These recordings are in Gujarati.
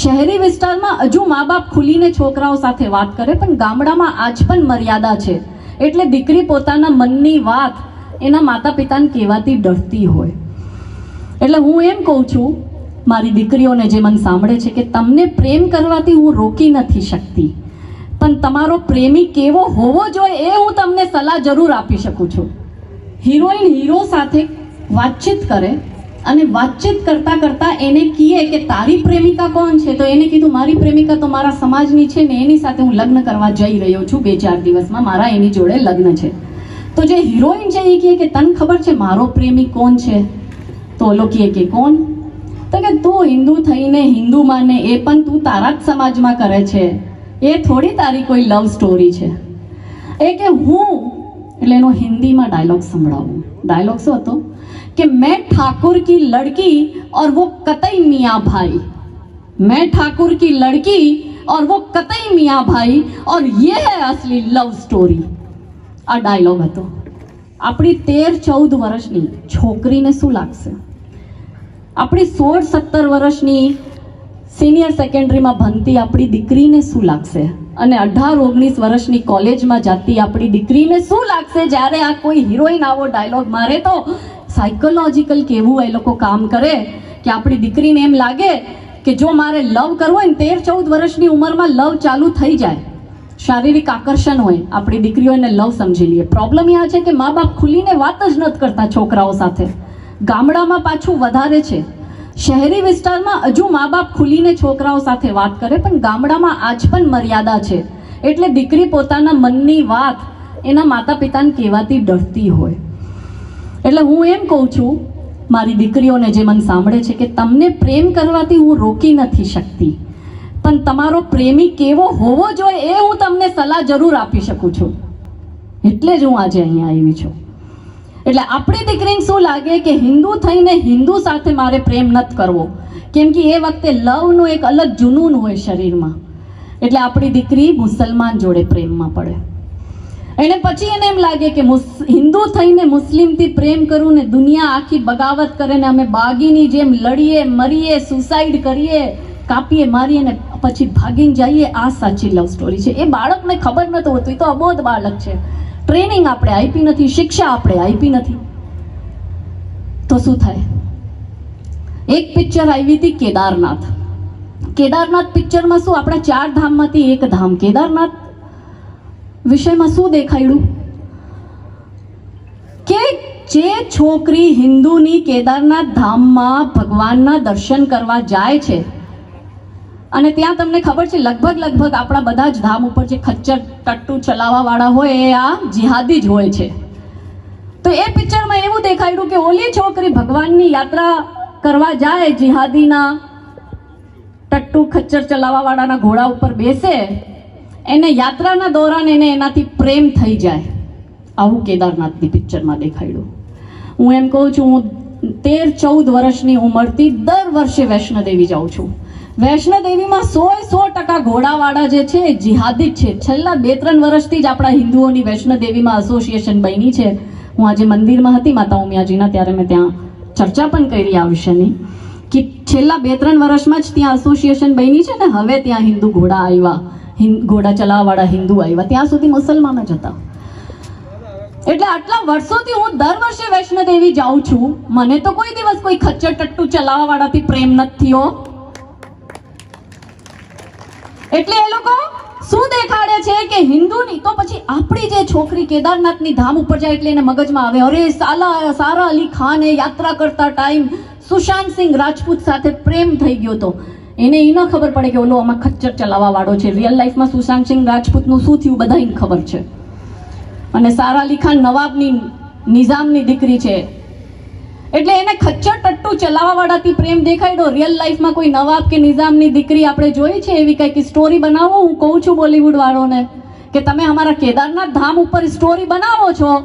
શહેરી વિસ્તારમાં હજુ મા બાપ ખુલીને છોકરાઓ સાથે વાત કરે, પણ ગામડામાં આજ પણ મર્યાદા છે. એટલે દીકરી પોતાના મનની વાત એના માતા પિતાને કહેવાતી ડરતી હોય. એટલે હું એમ કહું છું, મારી દીકરીઓને જે મને સાંભળે છે કે તમને પ્રેમ કરવાથી હું રોકી નથી શકતી. પણ તમારો પ્રેમી કેવો હોવો જોઈએ એ હું તમને સલાહ જરૂર આપી શકું છું. હિરોઈન હીરો સાથે વાતચીત કરે અને વાતચીત કરતા કરતા એને કહીએ કે તારી પ્રેમિકા કોણ છે? તો એને કીધું, મારી પ્રેમિકા તો મારા સમાજની છે ને એની સાથે હું લગ્ન કરવા જઈ રહ્યો છું બે ચાર દિવસમાં. મારા એની જોડે લગ્ન છે. તો જે હિરોઈન છે એ કહે કે, તને ખબર છે મારો પ્રેમી કોણ છે? તો ઓલો કહે કે, કોણ? તો કે, તું હિન્દુ થઈને હિન્દુ માને એ પણ તું તારા જ સમાજમાં કરે છે. એ થોડી તારી કોઈ લવ સ્ટોરી છે. એ કે, હું, એટલે એનો હિન્દીમાં ડાયલોગ સંભળાવું. ડાયલોગ શું હતો? कि मैं ठाकुर की लड़की और वो कतई मियाँ भाई मैं ठाकुर की लड़की और वो कतई मियाँ भाई और ये है असली લવ સ્ટોરી આ ડાયલોગ હતો આપણી તેર ચૌદ વર્ષની છોકરીને શું લાગશે આપણી સોળ સત્તર વર્ષની સિનિયર સેકન્ડરીમાં ભણતી આપણી દીકરીને શું લાગશે અને અઢાર ઓગણીસ વર્ષની કોલેજમાં જતી આપણી દીકરીને શું લાગશે જ્યારે આ કોઈ હિરોઈન આવો ડાયલોગ મારે તો સાયકોલોજીકલ કેવું એ લોકો કામ કરે કે આપણી દીકરીને એમ લાગે કે જો મારે લવ કરવો હોય ને તેર ચૌદ વર્ષની ઉંમરમાં લવ ચાલુ થઈ જાય. શારીરિક આકર્ષણ હોય, આપણી દીકરીઓને લવ સમજી લઈએ પ્રોબ્લેમ આ છે કે મા બાપ ખુલીને વાત જ નથી કરતા છોકરાઓ સાથે. ગામડામાં પાછું વધારે છે. શહેરી વિસ્તારમાં હજુ મા બાપ ખુલીને છોકરાઓ સાથે વાત કરે, પણ ગામડામાં આજ પણ મર્યાદા છે. એટલે દીકરી પોતાના મનની વાત એના માતા પિતાને કહેવાથી ડરતી હોય. એટલે હું એમ કહું છું, મારી દીકરીઓને જે મને સાંભળે છે કે તમને પ્રેમ કરવાથી હું રોકી નથી શકતી. પણ તમારો પ્રેમી કેવો હોવો જોઈએ એ હું તમને સલાહ જરૂર આપી શકું છું. એટલે જ હું આજે અહીંયા આવી છું. એટલે આપણી દીકરીને શું લાગે કે હિન્દુ થઈને હિન્દુ સાથે મારે પ્રેમ નથી કરવો? કેમ કે એ વખતે લવનું એક અલગ જુનૂન હોય શરીરમાં. એટલે આપણી દીકરી મુસલમાન જોડે પ્રેમમાં પડે. એને પછી એને એમ લાગે કે હિન્દુ થઈને મુસ્લિમથી પ્રેમ કરું ને દુનિયા આખી બગાવત કરે ને અમે બાગીની જેમ લડીએ, મરીએ સુસાઈડ કરીએ, કાપીએ, મારીએ ને પછી ભાગીને જઈએ, આ સાચી લવ સ્ટોરી છે. એ બાળકને ખબર નતું હોતું, એ તો અબોધ બાળક છે. ટ્રેનિંગ આપણે આપી નથી, શિક્ષા આપણે આપી નથી. તો શું થાય? એક પિક્ચર આવી હતી કેદારનાથ. કેદારનાથ પિક્ચરમાં શું? આપણા ચાર ધામમાંથી એક ધામ. કેદારનાથ વિષયમાં શું દેખાડ્યું કે જે છોકરી હિન્દુની કેદારનાથ ધામમાં ભગવાનના દર્શન કરવા જાય છે, અને ત્યાં તમને ખબર છે, લગભગ લગભગ આપણા બધા જ ધામ ઉપર જે ખચ્ચર ટટ્ટુ ચલાવવા વાળા હોય એ આ જિહાદી જ હોય છે. તો એ પિક્ચરમાં એવું દેખાડ્યું કે ઓલી છોકરી ભગવાનની યાત્રા કરવા જાય જિહાદીના ટટ્ટુ ખચ્ચર ચલાવવા વાળાના ઘોડા ઉપર બેસે એને યાત્રાના દોરાન એને એનાથી પ્રેમ થઈ જાય. આવું કેદારનાથની પિક્ચરમાં દેખાડ્યું હું એમ કહું છું, હું તેર ચૌદ વર્ષની ઉંમરથી દર વર્ષે વૈષ્ણોદેવી જાઉં છું. વૈષ્ણોદેવીમાં સો સો ટકા ઘોડાવાળા જે છે એ જિહાદી છે. છેલ્લા બે ત્રણ વર્ષથી જ આપણા હિન્દુઓની વૈષ્ણોદેવીમાં એસોસિએશન બની છે. હું આજે મંદિરમાં હતી, માતા ઉમિયાજીના, ત્યારે મેં ત્યાં ચર્ચા પણ કરી આ વિષયની કે છેલ્લા બે ત્રણ વર્ષમાં જ ત્યાં એસોસિએશન બની છે ને, હવે ત્યાં હિન્દુ ઘોડા આવ્યા. ઘોડા ચલાવવાળા હિન્દુ આવ્યા. ત્યાં સુધી મુસલમાન જ હતા. એટલે આટલા વર્ષોથી હું દર વર્ષે વૈષ્ણોદેવી જાઉં છું. મને તો કોઈ દિવસ કોઈ ખચ્ચર ટટ્ટુ ચલાવવા વાળાથી પ્રેમ નથી થયો એટલે એ લોકો શું દેખાડે છે કે હિન્દુની, તો પછી આપણી જે છોકરી કેદારનાથની ધામ ઉપર જાય એટલે એને મગજમાં આવે, અરે, સાલા, સારા અલી ખાને યાત્રા કરતા ટાઈમ સુશાંત સિંહ રાજપૂત સાથે પ્રેમ થઈ ગયો તો એને એ ન ખબર પડે કે ઓલો આમાં ખચ્ચર ચલાવવા વાળો છે રિયલ લાઈફમાં સુશાંત સિંહ રાજપૂતનું શું થયું બધાને ખબર છે. અને સારા અલી ખાન નવાબની નિઝામની દીકરી છે. એટલે એને ખચ્ચર ટટ્ટુ ચલાવવાવાળાથી પ્રેમ દેખાડ્યો રિયલ લાઈફમાં કોઈ નવાબ કે નિઝામની દીકરી આપણે જોઈ છે એવી કંઈક સ્ટોરી બનાવો? હું કહું છું બોલિવૂડ વાળોને કે તમે અમારા કેદારનાથ ધામ ઉપર સ્ટોરી બનાવો છો.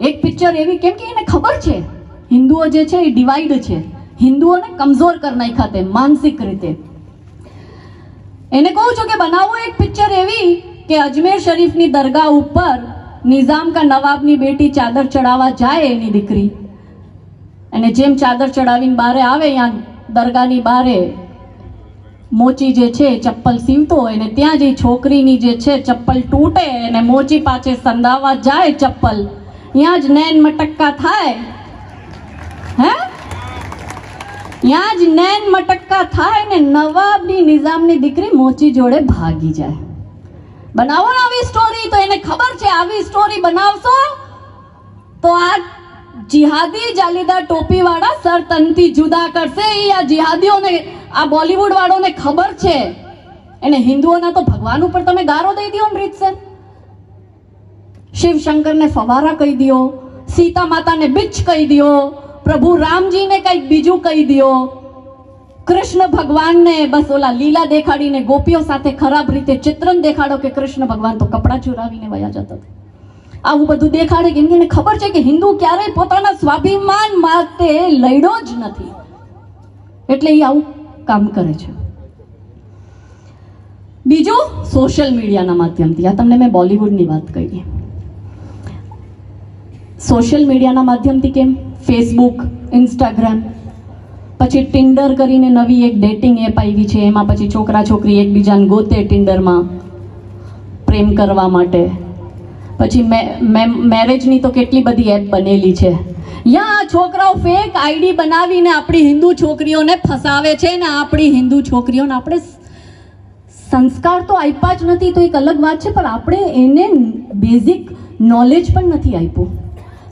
એક પિક્ચર એવી કેમ કે એને ખબર છે. હિન્દુઓ જે છે એ ડિવાઈડ છે. હિન્દુઓને કમજોર કરી નાખ્યા માનસિક રીતે. એને કહું છું કે બનાવો એક પિક્ચર એવી કે અજમેર શરીફની દરગાહ ઉપર નિઝામ કા નવાબની બેટી ચાદર ચડાવવા જાય એની દીકરી. અને જેમ ચાદર ચડાવીને બારે આવે અહીંયા દરગાહની બારે મોચી જે છે, ચપ્પલ સીવતો હોય ને ત્યાં જે છોકરીની જે છે, ચપ્પલ તૂટે અને મોચી પાછે સંધાવા જાય ચપ્પલ. ત્યાં જ નૈન મટક્કા થાય હે ત્યાં જ નૈન મટક્કા થાય ને નવાબની નિઝામની દીકરી મોચી જોડે ભાગી જાય. બનાવો ને આવી સ્ટોરી તો એને ખબર છે આવી સ્ટોરી બનાવશો તો આ જિહાદી જાલીદાર ટોપીવાળા સર તનથી જુદા કરશે. એ આ જિહાદીઓને, આ બોલિવૂડ વાળોને ખબર છે. એને હિન્દુઓના તો ભગવાન ઉપર તમે ગારો દઈ દો અમૃતસર શિવ શંકરને ફવારા કહી દો, સીતા માતાને બિચ કહી દો પ્રભુ રામજીને કંઈક બીજું કહી દો કૃષ્ણ ભગવાનને બસ ઓલા લીલા દેખાડીને ગોપીઓ સાથે ખરાબ રીતે ચિત્રણ દેખાડો કે કૃષ્ણ ભગવાન તો કપડાં ચોરાવીને વયા જતા હતા. આવું બધું દેખાડે કેમ કે એને ખબર છે કે હિન્દુ ક્યારેય પોતાના સ્વાભિમાન માટે લડ્યો જ નથી. એટલે એ આવું કામ કરે છે. બીજું સોશિયલ મીડિયાના માધ્યમથી. આ તમને મેં બોલિવૂડની વાત કહી. સોશિયલ મીડિયાના માધ્યમથી કેમ? ફેસબુક ઇન્સ્ટાગ્રામ પછી ટિન્ડર કરીને નવી એક ડેટિંગ એપ આવી છે. એમાં પછી છોકરા છોકરી એકબીજાને ગોતે ટિન્ડરમાં પ્રેમ કરવા માટે. પછી મેરેજની તો કેટલી બધી એપ બનેલી છે. યા છોકરાઓ ફેક આઈડી બનાવીને આપણી હિન્દુ છોકરીઓને ફસાવે છે ને આપણી હિન્દુ છોકરીઓને આપણે સંસ્કાર તો આપ્યા જ નથી, તો એક અલગ વાત છે, પણ આપણે એને બેઝિક નોલેજ પણ નથી આપ્યું.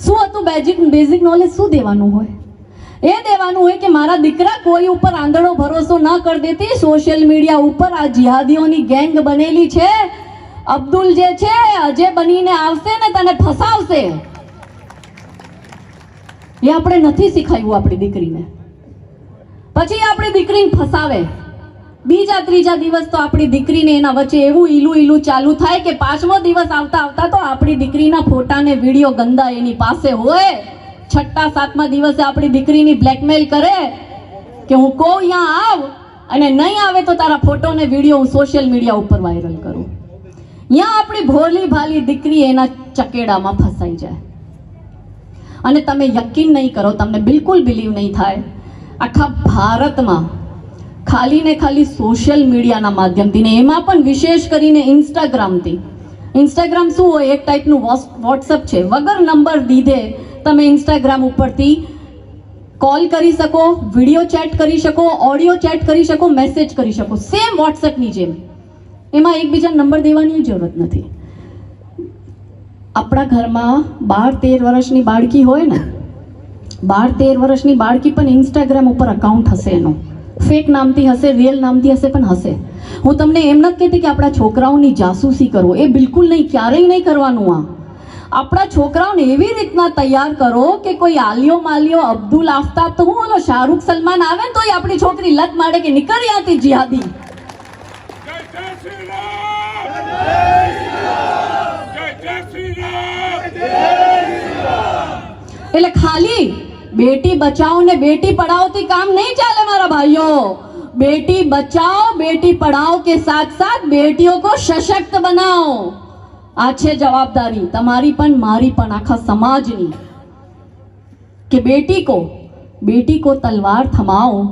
શું હતું બેઝિક બેઝિક નોલેજ શું દેવાનું હોય? એ દેવાનું હોય કે મારા દીકરા કોઈ ઉપર આંધળો ભરોસો ન કરી દેતી. સોશિયલ મીડિયા ઉપર આ જિહાદીઓની ગેંગ બનેલી છે. અબ્દુલ જે છે અજય બનીને આવશે ને તને ફસાવશે. એ આપણે નથી શીખાયું આપણી દીકરીને. પછી આપણી દીકરીને ફસાવે. બીજા ત્રીજા દિવસ તો આપણી દીકરીને એના વચ્ચે એવું ઈલું ઈલું ચાલુ થાય કે પાંચમો દિવસ આવતા આવતા તો આપણી દીકરીના ફોટા ને વીડિયો ગંદા એની પાસે હોય. છઠ્ઠા, સાતમા દિવસે આપણી દીકરીની બ્લેકમેલ કરે કે હું કહું અહીંયા આવ અને નહીં આવે તો તારા ફોટો ને વીડિયો હું સોશિયલ મીડિયા ઉપર વાયરલ કરું. ત્યાં આપણી ભોલી ભાલી દીકરી એના ચકેડામાં ફસાઈ જાય. અને તમે યકીન નહીં કરો, તમને બિલકુલ બિલીવ નહીં થાય. આખા ભારતમાં ખાલી ને ખાલી સોશિયલ મીડિયાના માધ્યમથી ને એમાં પણ વિશેષ કરીને ઇન્સ્ટાગ્રામથી ઇન્સ્ટાગ્રામ શું હોય? એક ટાઈપનું વોટ્સઅપ છે. વગર નંબર દીધે તમે ઇન્સ્ટાગ્રામ ઉપરથી કોલ કરી શકો વીડિયો ચેટ કરી શકો ઓડિયો ચેટ કરી શકો મેસેજ કરી શકો. સેમ વોટ્સએપની જેમ. એમાં એકબીજા નંબર દેવાની જરૂરત નથી. આપણા ઘરમાં બાર તેર વર્ષની બાળકી હોય ને, બાર તેર વર્ષની બાળકી પણ ઇન્સ્ટાગ્રામ ઉપર અકાઉન્ટ હશે એનું. ફેક નામથી હશે રિયલ નામથી હશે પણ હશે. હું તમને એમ નથી કહેતી કે આપણા છોકરાઓની જાસૂસી કરો. એ બિલકુલ નહીં ક્યારેય નહીં કરવાનું આ. આપણા છોકરાઓને એવી રીતના તૈયાર કરો કે કોઈ આલિયો માલિયો અબ્દુલ આફતાબ તો હું ઓલો શાહરૂખ સલમાન આવે ને તોય આપણી છોકરી લત મારે કે નીકળી હતી જિહાદી. એટલે ખાલી बेटी बचाओ ने बेटी पढ़ाओ थी काम नहीं चले हमारा भाइयों। बेटी बचाओ, बेटी पढ़ाओ के साथ साथ बेटियों को सशक्त बनाओ। अच्छे जवाबदारी तुम्हारी पन मारी पन आखा समाज नहीं। कि बेटी को बेटी को तलवार थमाओ,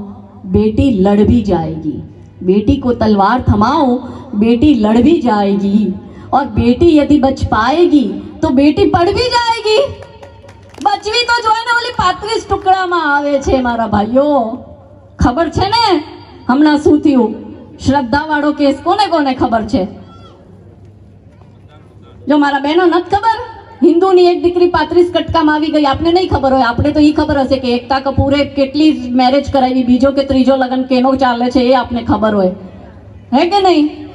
बेटी लड़ भी जाएगी। बेटी को तलवार थमाओ, बेटी लड़ भी जाएगी। और बेटी यदि बच पाएगी तो बेटी पढ़ भी जाएगी। બચવી તો જોઈને ઓલી પાંત્રીસ ટુકડામાં આવે છે મારા ભાઈઓ. ખબર છે ને? હમણાં શું થયું? શ્રદ્ધાવાળો કેસ કોને કોને ખબર છે? જો મારા બહેનો નથી ખબર? હિન્દુની એક દીકરી પાંત્રીસ કટકામાં આવી ગઈ, આપને નહીં ખબર હોય. આપણે તો એ ખબર હશે કે એકતા કપૂરે કેટલી મેરેજ કરાવી, બીજો કે ત્રીજો લગ્ન કેનો ચાલે છે એ આપને ખબર હોય. હે કે નહીં?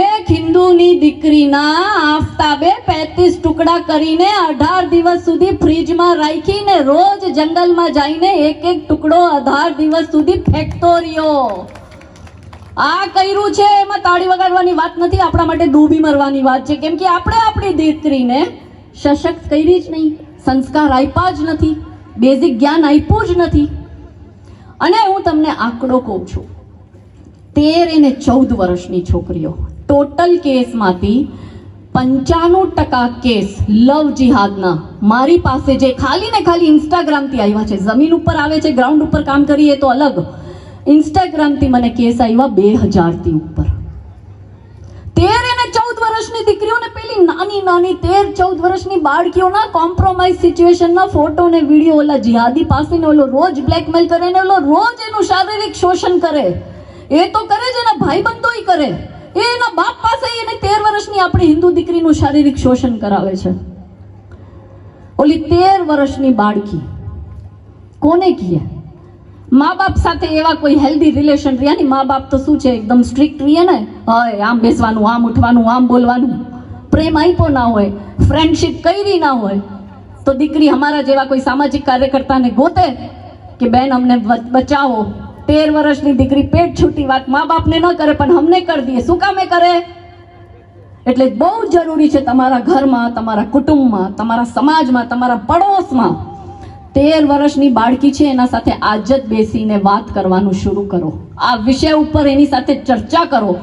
એક હિન્દુની દીકરીના આફતાબે પેતીસ ટુકડા કરીને અઢાર દિવસ સુધી ફ્રીજમાં રાખીને રોજ જંગલમાં જઈને એક એક ટુકડો અઢાર દિવસ સુધી ફેંકતો રહ્યો. આ કર્યું છે એમાં તાળી વગાડવાની વાત નથી, આપણા માટે ડૂબી મરવાની વાત છે. કેમ કે આપણે આપણી દીકરીને સશક્ત કરી જ નહીં, સંસ્કાર આપ્યા જ નથી બેઝિક જ્ઞાન આપ્યું જ નથી. અને હું તમને આંકડો કહું છું. તેર અને ચૌદ વર્ષની છોકરીઓ. ટોટલ કેસમાંથી પંચાણું ટકા કેસ લવ જિહાદના મારી પાસે જે ખાલી ને ખાલી ઇન્સ્ટાગ્રામથી આવ્યા છે, જમીન ઉપર આવે છે ગ્રાઉન્ડ ઉપર કામ કરીએ તો અલગ. ઇન્સ્ટાગ્રામથી મને કેસ આવ્યા બે હજારથી ઉપર. તેર અને ચૌદ વર્ષની દીકરીઓને પેલી નાની નાની તેર ચૌદ વર્ષની બાળકીઓના કોમ્પ્રોમાઇઝ સિચ્યુએશનના ફોટો ને વીડિયો ઓલા જિહાદી પાસેને ઓલો રોજ બ્લેકમેલ કરે ને ઓલો રોજ એનું શારીરિક શોષણ કરે. એ તો કરે જ એના ભાઈબંધોય કરે. એ એના બાપ પાસે એને તેર વર્ષની આપણી હિન્દુ દીકરીનું શારીરિક શોષણ કરાવે છે. ઓલી તેર વર્ષની બાળકી, કોને કીએ? મા બાપ સાથે એવા કોઈ હેલ્ધી રિલેશન રહ્યા ને મા બાપ તો શું છે, એકદમ સ્ટ્રિક્ટ રહીએ ને? હોય આમ બેસવાનું, આમ ઉઠવાનું, આમ બોલવાનું. પ્રેમ આપ્યો ના હોય ફ્રેન્ડશીપ કરી ના હોય, તો દીકરી અમારા જેવા કોઈ સામાજિક કાર્યકર્તાને ગોતે કે, બેન, અમને બચાવો. તેર વર્ષની દીકરી પેટ છૂટી વાત મા બાપને ન કરે, પણ અમને કરી દઈએ શું કામે કરે? એટલે બહુ જરૂરી છે તમારા ઘરમાં, તમારા કુટુંબમાં, તમારા સમાજમાં, તમારા પડોશમાં તેર વર્ષની બાળકી છે, એના સાથે આજ જ બેસીને વાત કરવાનું શરૂ કરો. આ વિષય ઉપર એની સાથે ચર્ચા કરો.